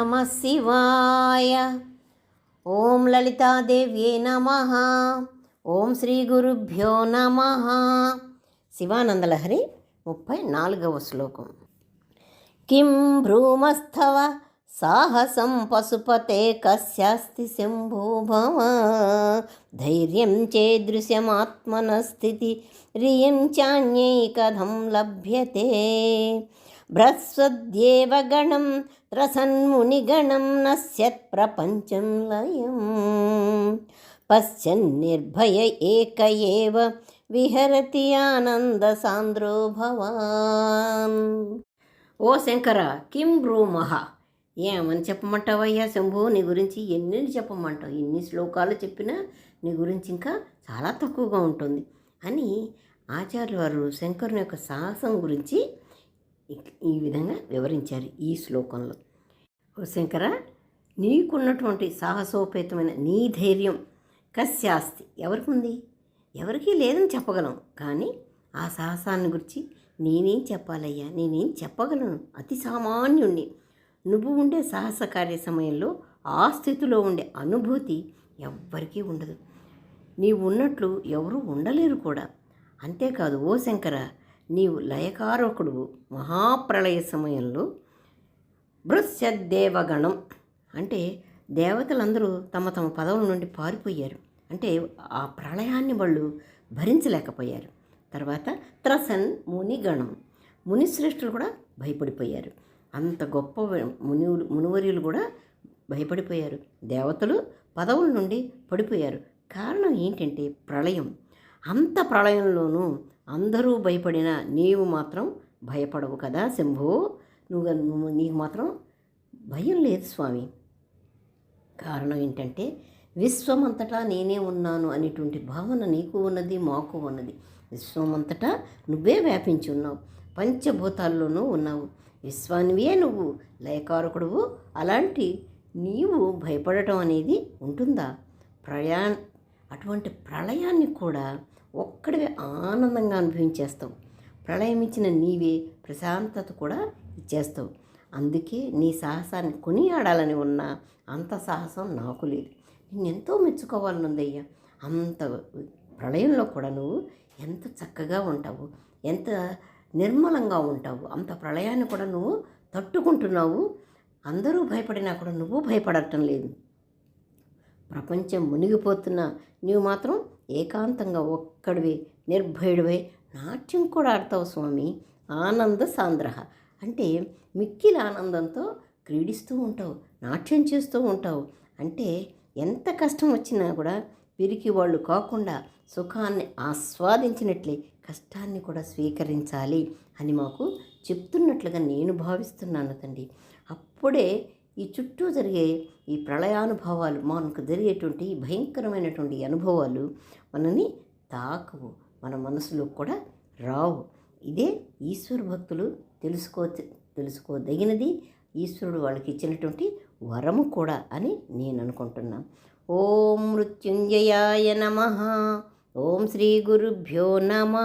నమ శివాయ. ఓం లలితాదేవ్యే నమ. ఓం శ్రీ గురుభ్యో నమ. శివానందలహరి ముప్పై నాలుగవ శ్లోకం. కిం భ్రూమస్థవ సాహసం పశుపతే కస్యాస్తి శంభోభవ ధైర్యం చేదృశ్యమాత్మన స్థితి రియం చాన్యై కథం లభ్యతే. భ్రస్వద్యేవ గణం త్రసన్మునిగణం నశ్యత్ ప్రపంచం లయం. పశ్చన్నిర్భయ ఏక ఏవ విహరతి ఆనంద సాంద్రో భవాన్. ఓ శంకర కిం బ్రూమహ ఏమని చెప్పమంటావయ్యా శంభు? నీ గురించి ఎన్ని చెప్పమంటావు? ఎన్ని శ్లోకాలు చెప్పినా నీ గురించి ఇంకా చాలా తక్కువగా ఉంటుంది అని ఆచార్య వారు శంకరుని యొక్క సాహసం గురించి ఈ విధంగా వివరించారు ఈ శ్లోకంలో. ఓ శంకర నీకున్నటువంటి సాహసోపేతమైన నీ ధైర్యం కస్యాస్తి. ఎవరికి ఉంది ఎవరికీ లేదని చెప్పగలం. కానీ ఆ సాహసాన్ని గురించి నేనేం చెప్పాలయ్యా? నేనేం చెప్పగలను? అతి సామాన్యుణ్ణి. నువ్వు ఉండే సాహస కార్య సమయంలో ఆ స్థితిలో ఉండే అనుభూతి ఎవ్వరికీ ఉండదు. నీవు ఉన్నట్లు ఎవరూ ఉండలేరు కూడా. అంతేకాదు ఓ శంకర నీవు లయకారకుడు మహాప్రళయ సమయంలో బృత్సద్దేవగణం అంటే దేవతలందరూ తమ తమ పదవుల నుండి పారిపోయారు. అంటే ఆ ప్రళయాన్ని వాళ్ళు భరించలేకపోయారు. తర్వాత త్రసన్ మునిగణం. మునిశ్రేష్ఠులు కూడా భయపడిపోయారు. అంత గొప్ప మునివులు మునివర్యులు కూడా భయపడిపోయారు. దేవతలు పదవుల నుండి పడిపోయారు. కారణం ఏంటంటే ప్రళయం. అంత ప్రళయంలోనూ అందరూ భయపడిన నీవు మాత్రం భయపడవు కదా శంభో. నువ్వు నువ్వు నీకు మాత్రం భయం లేదు స్వామి. కారణం ఏంటంటే విశ్వమంతటా నేనే ఉన్నాను అనేటువంటి భావన నీకు ఉన్నది మాకు ఉన్నది. విశ్వమంతటా నువ్వే వ్యాపించి ఉన్నావు పంచభూతాల్లోనూ ఉన్నావు. విశ్వానివే నువ్వు లయకారకుడువు. అలాంటి నీవు భయపడటం అనేది ఉంటుందా? ప్రయాణ అటువంటి ప్రళయాన్ని కూడా ఒక్కడివే ఆనందంగా అనుభవించేస్తావు. ప్రళయం ఇచ్చిన నీవే ప్రశాంతత కూడా ఇచ్చేస్తావు. అందుకే నీ సాహసాన్ని కొనియాడాలని ఉన్న అంత సాహసం నాకు లేదు. నిన్నెంతో మెచ్చుకోవాలనుందయ్యా. అంత ప్రళయంలో కూడా నువ్వు ఎంత చక్కగా ఉంటావు. ఎంత నిర్మలంగా ఉంటావు. అంత ప్రళయాన్ని కూడా నువ్వు తట్టుకుంటున్నావు. అందరూ భయపడినా కూడా నువ్వు భయపడటం లేదు. ప్రపంచం మునిగిపోతున్నా నీవు మాత్రం ఏకాంతంగా ఒక్కడివే నిర్భయుడివే. నాట్యం కూడా ఆడతావు స్వామి. ఆనంద సాంద్రహ. అంటే మిక్కిల ఆనందంతో క్రీడిస్తూ ఉంటావు నాట్యం చేస్తూ ఉంటావు. అంటే ఎంత కష్టం వచ్చినా కూడా పిరికి వాళ్ళు కాకుండా సుఖాన్ని ఆస్వాదించినట్లే కష్టాన్ని కూడా స్వీకరించాలి అని మాకు చెప్తున్నట్లుగా నేను భావిస్తున్నాను తండ్రి. అప్పుడే ఈ చుట్టూ జరిగే ఈ ప్రళయానుభవాలు మనకు జరిగేటువంటి ఈ భయంకరమైనటువంటి అనుభవాలు మనని తాకవు మన మనసులో కూడా రావు. ఇదే ఈశ్వర భక్తులు తెలుసుకో తెలుసుకోదగినది. ఈశ్వరుడు వాళ్ళకి ఇచ్చినటువంటి వరము కూడా అని నేను అనుకుంటున్నాను ఓం మృత్యుంజయాయ నమ. ఓం శ్రీ గురుభ్యో నమ.